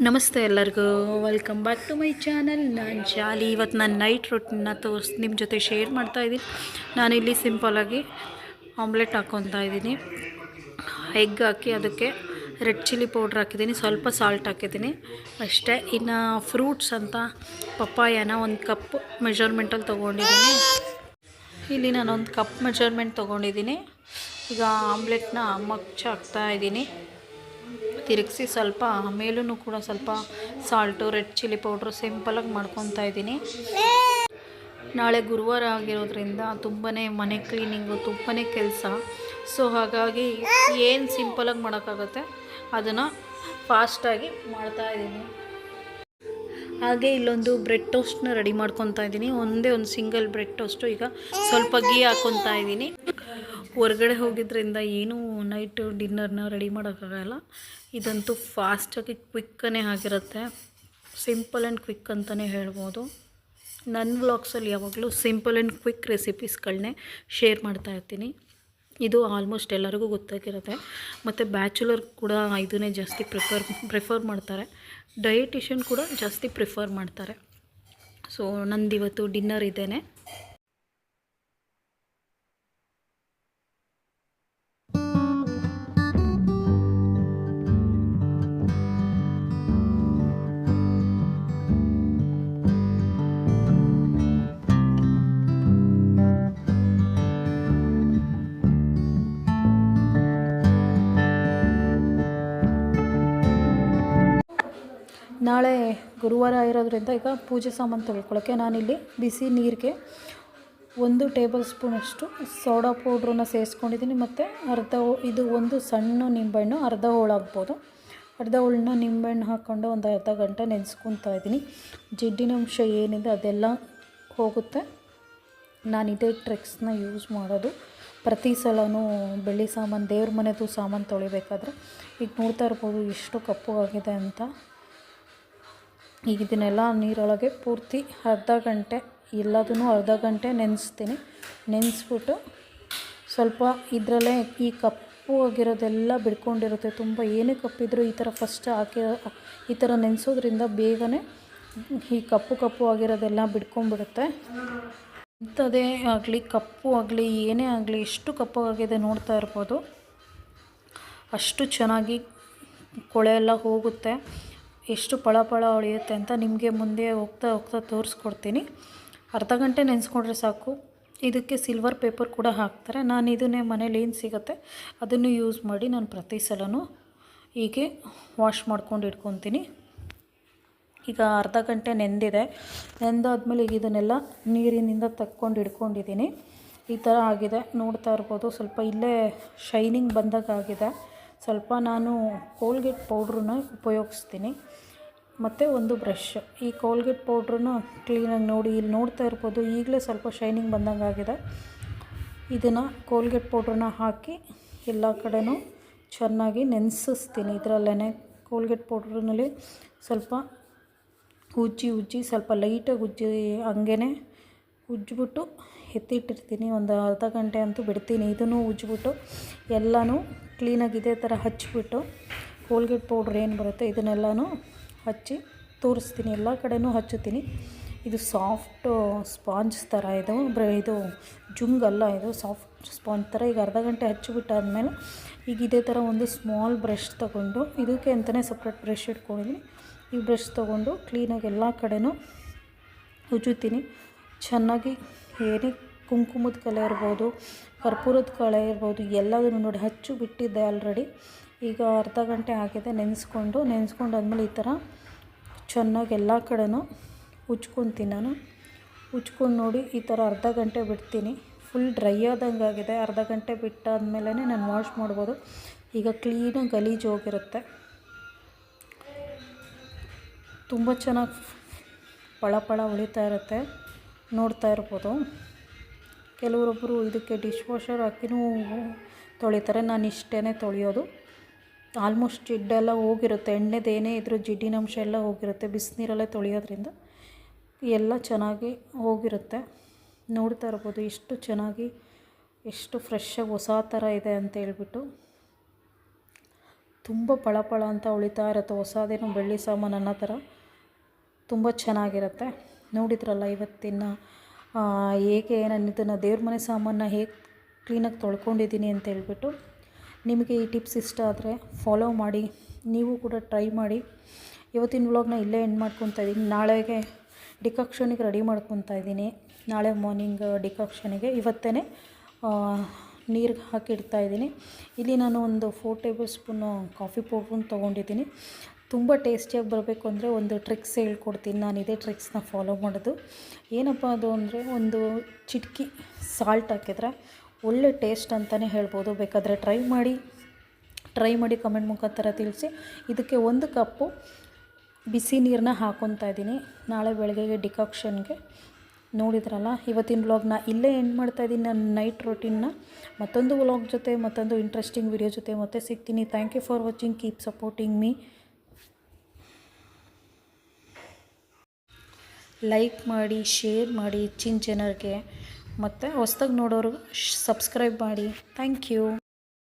ನಮಸ್ತೆ ಎಲ್ಲರಿಗೂ. Welcome back to my channel ನಾನು ಜಾಲಿ ಇವತ್ತು ನಾನು ನೈಟ್ ರೊಟ್ಟಿನ ತೋರ್ಸ್ ನಿಮ್ಮ ಜೊತೆ ಶೇರ್ ಮಾಡ್ತಾ ಇದ್ದೀನಿ. ನಾನಿಲ್ಲಿ ಸಿಂಪಲಾಗಿ ಆಮ್ಲೆಟ್ ಹಾಕ್ಕೊತಾ ಇದ್ದೀನಿ. ಎಗ್ ಹಾಕಿ ಅದಕ್ಕೆ ರೆಡ್ ಚಿಲ್ಲಿ ಪೌಡ್ರ್ ಹಾಕಿದ್ದೀನಿ. ಸ್ವಲ್ಪ ಸಾಲ್ಟ್ ಹಾಕಿದ್ದೀನಿ. ಅಷ್ಟೇ, ಇನ್ನು ಫ್ರೂಟ್ಸ್ ಅಂತ ಪಪ್ಪಾಯನ ಒಂದು ಕಪ್ ಮೆಜರ್ಮೆಂಟಲ್ಲಿ ತೊಗೊಂಡಿದ್ದೀನಿ. ಇಲ್ಲಿ ನಾನು ಒಂದು ಕಪ್ ಮೆಜರ್ಮೆಂಟ್ ತೊಗೊಂಡಿದ್ದೀನಿ. ಈಗ ಆಮ್ಲೆಟ್ನ ಮಗ್ಚ ಹಾಕ್ತಾ ಇದ್ದೀನಿ. ತಿರುಗಿಸಿ ಸ್ವಲ್ಪ ಆಮೇಲೂ ಕೂಡ ಸ್ವಲ್ಪ ಸಾಲ್ಟು, ರೆಡ್ ಚಿಲ್ಲಿ ಪೌಡ್ರು ಸಿಂಪಲಾಗಿ ಮಾಡ್ಕೊತಾ ಇದ್ದೀನಿ. ನಾಳೆ ಗುರುವಾರ ಆಗಿರೋದ್ರಿಂದ ತುಂಬಾ ಮನೆ ಕ್ಲೀನಿಂಗು ತುಂಬಾ ಕೆಲಸ. ಸೊ, ಹಾಗಾಗಿ ಏನು ಸಿಂಪಲಾಗಿ ಮಾಡೋಕ್ಕಾಗತ್ತೆ ಅದನ್ನು ಫಾಸ್ಟಾಗಿ ಮಾಡ್ತಾ ಇದ್ದೀನಿ. ಹಾಗೆ ಇಲ್ಲೊಂದು ಬ್ರೆಡ್ ಟೋಸ್ಟ್ನ ರೆಡಿ ಮಾಡ್ಕೊತಾ ಇದ್ದೀನಿ. ಒಂದೇ ಒಂದು ಸಿಂಗಲ್ ಬ್ರೆಡ್ ಟೋಸ್ಟು. ಈಗ ಸ್ವಲ್ಪ ಗೀ ಹಾಕ್ಕೊತಾ ಇದ್ದೀನಿ. ಹೊರಗಡೆ ಹೋಗಿದ್ದರಿಂದ ಏನೂ ನೈಟು ಡಿನ್ನರ್ನ ರೆಡಿ ಮಾಡೋಕ್ಕಾಗಲ್ಲ. ಇದಂತೂ ಫಾಸ್ಟಾಗಿ ಕ್ವಿಕ್ಕನೇ ಆಗಿರುತ್ತೆ. ಸಿಂಪಲ್ ಆ್ಯಂಡ್ ಕ್ವಿಕ್ ಅಂತಲೇ ಹೇಳ್ಬೋದು. ನನ್ನ ವ್ಲಾಗ್ಸಲ್ಲಿ ಯಾವಾಗಲೂ ಸಿಂಪಲ್ ಆ್ಯಂಡ್ ಕ್ವಿಕ್ ರೆಸಿಪೀಸ್ಗಳನ್ನೇ ಶೇರ್ ಮಾಡ್ತಾ ಇರ್ತೀನಿ. ಇದು ಆಲ್ಮೋಸ್ಟ್ ಎಲ್ಲರಿಗೂ ಗೊತ್ತಾಗಿರುತ್ತೆ. ಮತ್ತು ಬ್ಯಾಚುಲರ್ ಕೂಡ ಇದನ್ನೇ ಜಾಸ್ತಿ ಪ್ರಿಫರ್ ಪ್ರಿಫರ್ ಮಾಡ್ತಾರೆ. ಡಯಟಿಷನ್ ಕೂಡ ಜಾಸ್ತಿ ಪ್ರಿಫರ್ ಮಾಡ್ತಾರೆ. ಸೊ ನಂದಿವತ್ತು ಡಿನ್ನರ್ ಇದ್ದೇನೆ ನಾಳೆ ಗುರುವಾರ ಇರೋದ್ರಿಂದ ಈಗ ಪೂಜೆ ಸಾಮಾನು ತೊಳ್ಕೊಳ್ಳೋಕ್ಕೆ ನಾನಿಲ್ಲಿ ಬಿಸಿ ನೀರಿಗೆ ಒಂದು ಟೇಬಲ್ ಸ್ಪೂನಷ್ಟು ಸೋಡಾ ಪೌಡ್ರನ್ನ ಸೇರಿಸ್ಕೊಂಡಿದ್ದೀನಿ ಮತ್ತು ಅರ್ಧ ಇದು ಒಂದು ಸಣ್ಣ ನಿಂಬೆಹಣ್ಣು ಅರ್ಧ ಹೋಳಾಗ್ಬೋದು. ಅರ್ಧ ಹೋಳನ್ನ ನಿಂಬೆಹಣ್ಣು ಹಾಕ್ಕೊಂಡು ಒಂದು ಅರ್ಧ ಗಂಟೆ ನೆನೆಸ್ಕೊತಾ ಇದ್ದೀನಿ. ಜಿಡ್ಡಿನ ಅಂಶ ಏನಿದೆ ಅದೆಲ್ಲ ಹೋಗುತ್ತೆ. ನಾನು ಇದೇ ಟ್ರಿಕ್ಸ್ನ ಯೂಸ್ ಮಾಡೋದು. ಪ್ರತಿ ಸಲವೂ ಬೆಳ್ಳಿ ಸಾಮಾನು ದೇವ್ರ ಮನೆದು ಸಾಮಾನು ತೊಳಿಬೇಕಾದ್ರೆ ಈಗ ನೋಡ್ತಾ ಇರ್ಬೋದು ಎಷ್ಟು ಕಪ್ಪು ಆಗಿದೆ ಅಂತ. ಈಗ ಇದನ್ನೆಲ್ಲ ನೀರೊಳಗೆ ಪೂರ್ತಿ ಅರ್ಧ ಗಂಟೆ ಎಲ್ಲದನ್ನೂ ಅರ್ಧ ಗಂಟೆ ನೆನೆಸ್ತೀನಿ. ನೆನೆಸ್ಬಿಟ್ಟು ಸ್ವಲ್ಪ ಇದರಲ್ಲೇ ಈ ಕಪ್ಪು ಆಗಿರೋದೆಲ್ಲ ಬಿಡ್ಕೊಂಡಿರುತ್ತೆ. ತುಂಬ ಏನೇ ಕಪ್ಪಿದ್ರೂ ಈ ಥರ ಫಸ್ಟ್ ಹಾಕಿ, ಈ ಥರ ನೆನೆಸೋದ್ರಿಂದ ಬೇಗನೆ ಈ ಕಪ್ಪು ಕಪ್ಪು ಆಗಿರೋದೆಲ್ಲ ಬಿಡ್ಕೊಂಡ್ಬಿಡುತ್ತೆ ಇಂಥದ್ದೇ ಆಗಲಿ, ಕಪ್ಪು ಆಗಲಿ, ಏನೇ ಆಗಲಿ, ಎಷ್ಟು ಕಪ್ಪು ಆಗಿದೆ ನೋಡ್ತಾ ಇರ್ಬೋದು. ಅಷ್ಟು ಚೆನ್ನಾಗಿ ಕೊಳೆ ಎಲ್ಲ ಹೋಗುತ್ತೆ. ಎಷ್ಟು ಪಳ ಪಳ ಹೊಳೆಯುತ್ತೆ ಅಂತ ನಿಮಗೆ ಮುಂದೆ ಹೋಗ್ತಾ ಹೋಗ್ತಾ ತೋರಿಸ್ಕೊಡ್ತೀನಿ. ಅರ್ಧ ಗಂಟೆ ನೆನೆಸ್ಕೊಂಡ್ರೆ ಸಾಕು. ಇದಕ್ಕೆ ಸಿಲ್ವರ್ ಪೇಪರ್ ಕೂಡ ಹಾಕ್ತಾರೆ. ನಾನು ಇದನ್ನೇ ಮನೇಲಿ ಏನು ಸಿಗುತ್ತೆ ಅದನ್ನು ಯೂಸ್ ಮಾಡಿ ನಾನು ಪ್ರತಿ ಸಲನೂ ಹೀಗೆ ವಾಶ್ ಮಾಡ್ಕೊಂಡು ಇಟ್ಕೊತೀನಿ. ಈಗ ಅರ್ಧ ಗಂಟೆ ನೆಂದಿದೆ. ನೆಂದಾದ್ಮೇಲೆ ಈಗ ಇದನ್ನೆಲ್ಲ ನೀರಿನಿಂದ ತಕ್ಕೊಂಡು ಇಟ್ಕೊಂಡಿದ್ದೀನಿ. ಈ ಥರ ಆಗಿದೆ. ನೋಡ್ತಾ ಇರ್ಬೋದು. ಸ್ವಲ್ಪ ಇಲ್ಲೇ ಶೈನಿಂಗ್ ಬಂದಾಗ ಆಗಿದೆ ಸ್ವಲ್ಪ ನಾನು ಕೋಲ್ಗೇಟ್ ಪೌಡ್ರನ್ನ ಉಪಯೋಗಿಸ್ತೀನಿ. ಮತ್ತು ಒಂದು ಬ್ರಷ್ ಈ ಕೋಲ್ಗೇಟ್ ಪೌಡ್ರನ್ನ ಕ್ಲೀನಾಗಿ ನೋಡಿ, ಇಲ್ಲಿ ನೋಡ್ತಾ ಇರ್ಬೋದು, ಈಗಲೇ ಸ್ವಲ್ಪ ಶೈನಿಂಗ್ ಬಂದಂಗೆ ಆಗಿದೆ. ಇದನ್ನು ಕೋಲ್ಗೇಟ್ ಪೌಡ್ರನ್ನ ಹಾಕಿ ಎಲ್ಲ ಕಡೆನೂ ಚೆನ್ನಾಗಿ ನೆನೆಸಿಸ್ತೀನಿ. ಇದರಲ್ಲೇ ಕೋಲ್ಗೇಟ್ ಪೌಡ್ರನಲ್ಲಿ ಸ್ವಲ್ಪ ಉಜ್ಜಿ ಉಜ್ಜಿ, ಸ್ವಲ್ಪ ಲೈಟಾಗಿ ಉಜ್ಜಿ ಹಂಗೇ ಉಜ್ಜಿಬಿಟ್ಟು ಎತ್ತಿಟ್ಟಿರ್ತೀನಿ. ಒಂದು ಅರ್ಧ ಗಂಟೆ ಅಂತೂ ಬಿಡ್ತೀನಿ. ಇದನ್ನು ಉಜ್ಜಿಬಿಟ್ಟು ಎಲ್ಲನೂ ಕ್ಲೀನಾಗಿ ಇದೇ ಥರ ಹಚ್ಚಿಬಿಟ್ಟು ಕೋಲ್ಗೇಟ್ ಪೌಡ್ರ್ ಏನು ಬರುತ್ತೆ ಇದನ್ನೆಲ್ಲನೂ ಹಚ್ಚಿ ತೋರಿಸ್ತೀನಿ. ಎಲ್ಲ ಕಡೆನೂ ಹಚ್ಚುತ್ತೀನಿ. ಇದು ಸಾಫ್ಟ್ ಸ್ಪಾಂಜ್ ಥರ ಇದು. ಬ್ರ, ಇದು ಜುಂಗಲ್ಲ ಇದು. ಸಾಫ್ಟ್ ಸ್ಪಾಂಜ್ ಥರ ಈಗ ಅರ್ಧ ಗಂಟೆ ಹಚ್ಚಿಬಿಟ್ಟಾದ್ಮೇಲೆ ಈಗ ಇದೇ ಥರ ಒಂದು ಸ್ಮಾಲ್ ಬ್ರಷ್ ತೊಗೊಂಡು ಇದಕ್ಕೆ ಅಂತಲೇ ಸಪ್ರೇಟ್ ಬ್ರಷ್ ಇಟ್ಕೊಂಡಿದ್ದೀನಿ. ಈ ಬ್ರಷ್ ತೊಗೊಂಡು ಕ್ಲೀನಾಗಿ ಎಲ್ಲ ಕಡೆನೂ ಉಜ್ಜುತ್ತೀನಿ. ಚೆನ್ನಾಗಿ ಏನೇ ಕುಂಕುಮದ ಕಲೆ ಇರ್ಬೋದು, ಕರ್ಪೂರದ ಕಲೆ ಇರ್ಬೋದು, ಎಲ್ಲದನ್ನು ನೋಡಿ ಹಚ್ಚು ಬಿಟ್ಟಿದ್ದೆ ಆಲ್ರೆಡಿ ಈಗ ಅರ್ಧ ಗಂಟೆ ಆಗಿದೆ ನೆನೆಸ್ಕೊಂಡು, ನೆನೆಸ್ಕೊಂಡಾದ್ಮೇಲೆ ಈ ಥರ ಚೆನ್ನಾಗಿ ಎಲ್ಲ ಕಡೆನೂ ಉಜ್ಕೊತೀನಿ ನಾನು ಉಚ್ಕೊಂಡು ನೋಡಿ ಈ ಥರ ಅರ್ಧ ಗಂಟೆ ಬಿಡ್ತೀನಿ. ಫುಲ್ ಡ್ರೈ ಆದಂಗೆ ಆಗಿದೆ. ಅರ್ಧ ಗಂಟೆ ಬಿಟ್ಟಾದ್ಮೇಲೆ ನಾನು ವಾಶ್ ಮಾಡ್ಬೋದು. ಈಗ ಕ್ಲೀನಾಗಿ ಗಲೀಜು ಹೋಗಿರುತ್ತೆ. ತುಂಬ ಚೆನ್ನಾಗಿ ಪಳ ಪಳ ಉಳಿತಾ ಇರುತ್ತೆ. ನೋಡ್ತಾ ಇರ್ಬೋದು. ಕೆಲವರೊಬ್ಬರು ಇದಕ್ಕೆ ಡಿಶ್ ವಾಷರ್ ಹಾಕಿನೂ ತೊಳಿತಾರೆ. ನಾನು ಇಷ್ಟೇ ತೊಳೆಯೋದು. ಆಲ್ಮೋಸ್ಟ್ ಜಿಡ್ಡೆಲ್ಲ ಹೋಗಿರುತ್ತೆ. ಎಣ್ಣೆದೇನೇ ಇದ್ರೂ ಜಿಡ್ಡಿನಂಶ ಎಲ್ಲ ಹೋಗಿರುತ್ತೆ. ಬಿಸಿನೀರಲ್ಲೇ ತೊಳೆಯೋದ್ರಿಂದ ಎಲ್ಲ ಚೆನ್ನಾಗಿ ಹೋಗಿರುತ್ತೆ. ನೋಡ್ತಾ ಇರ್ಬೋದು ಎಷ್ಟು ಚೆನ್ನಾಗಿ, ಎಷ್ಟು ಫ್ರೆಶ್ಶಾಗಿ ಹೊಸ ಥರ ಇದೆ ಅಂತ ಹೇಳ್ಬಿಟ್ಟು. ತುಂಬ ಪಳಪಳ ಅಂತ ಉಳಿತಾ ಇರುತ್ತೆ. ಹೊಸದೇನೋ ಬೆಳ್ಳಿ ಸಾಮಾನು ಅನ್ನೋ ಥರ. ತುಂಬ ಚೆನ್ನಾಗಿರುತ್ತೆ. ನೋಡಿದ್ರಲ್ಲ ಇವತ್ತಿನ ಹೇಗೆ ನಾನು ಇದನ್ನು ದೇವ್ರ ಮನೆ ಸಾಮಾನನ್ನ ಹೇಗೆ ಕ್ಲೀನಾಗಿ ತೊಳ್ಕೊಂಡಿದ್ದೀನಿ ಅಂತ ಹೇಳ್ಬಿಟ್ಟು ನಿಮಗೆ ಈ ಟಿಪ್ಸ್ ಇಷ್ಟ ಆದರೆ ಫಾಲೋ ಮಾಡಿ, ನೀವು ಕೂಡ ಟ್ರೈ ಮಾಡಿ. ಇವತ್ತಿನ ವ್ಲಾಗ್ನ ಇಲ್ಲೇ ಎಂಡ್ ಮಾಡ್ಕೊತಾ ಇದ್ದೀನಿ. ನಾಳೆಗೆ ಡಿಕಾಕ್ಷನಿಗೆ ರೆಡಿ ಮಾಡ್ಕೊತಾ ಇದ್ದೀನಿ. ನಾಳೆ ಮಾರ್ನಿಂಗ್ ಡಿಕಾಕ್ಷನಿಗೆ ಇವತ್ತೇ ನೀರಿಗೆ ಹಾಕಿಡ್ತಾ ಇದ್ದೀನಿ. ಇಲ್ಲಿ ನಾನು ಒಂದು ಫೋರ್ ಟೇಬಲ್ ಸ್ಪೂನು ಕಾಫಿ ಪೌಡ್ರನ್ನು ತೊಗೊಂಡಿದ್ದೀನಿ. ತುಂಬ ಟೇಸ್ಟಿಯಾಗಿ ಬರಬೇಕು ಅಂದರೆ ಒಂದು ಟ್ರಿಕ್ಸ್ ಹೇಳ್ಕೊಡ್ತೀನಿ. ನಾನು ಇದೇ ಟ್ರಿಕ್ಸ್ನ ಫಾಲೋ ಮಾಡೋದು. ಏನಪ್ಪ ಅದು ಅಂದರೆ ಒಂದು ಚಿಟಕಿ ಸಾಲ್ಟ್ ಹಾಕಿದ್ರೆ ಒಳ್ಳೆ ಟೇಸ್ಟ್ ಅಂತಲೇ ಹೇಳ್ಬೋದು. ಬೇಕಾದರೆ ಟ್ರೈ ಮಾಡಿ ಟ್ರೈ ಮಾಡಿ ಕಮೆಂಟ್ ಮುಖಾಂತರ ತಿಳಿಸಿ. ಇದಕ್ಕೆ ಒಂದು ಕಪ್ಪು ಬಿಸಿ ನೀರನ್ನ ಹಾಕೊತಾ ಇದ್ದೀನಿ. ನಾಳೆ ಬೆಳಗ್ಗೆಗೆ ಡಿಕಾಕ್ಷನ್ಗೆ ನೋಡಿದ್ರಲ್ಲ, ಇವತ್ತಿನ ವ್ಲಾಗ್ನ ಇಲ್ಲೇ ಎಂಡ್ ಮಾಡ್ತಾ ಇದ್ದೀನಿ ನನ್ನ ನೈಟ್ ರೊಟೀನ್ನ ಮತ್ತೊಂದು ವ್ಲಾಗ್ ಜೊತೆ, ಮತ್ತೊಂದು ಇಂಟ್ರೆಸ್ಟಿಂಗ್ ವಿಡಿಯೋ ಜೊತೆ ಮತ್ತೆ ಸಿಗ್ತೀನಿ. Thank you for watching keep supporting me like ಮಾಡಿ ಶೇರ್ ಮಾಡಿ ಹೆಚ್ಚಿನ ಜನರಿಗೆ. ಮತ್ತು ಹೊಸ್ದಾಗಿ ನೋಡೋರು ಸಬ್ಸ್ಕ್ರೈಬ್ ಮಾಡಿ. Thank you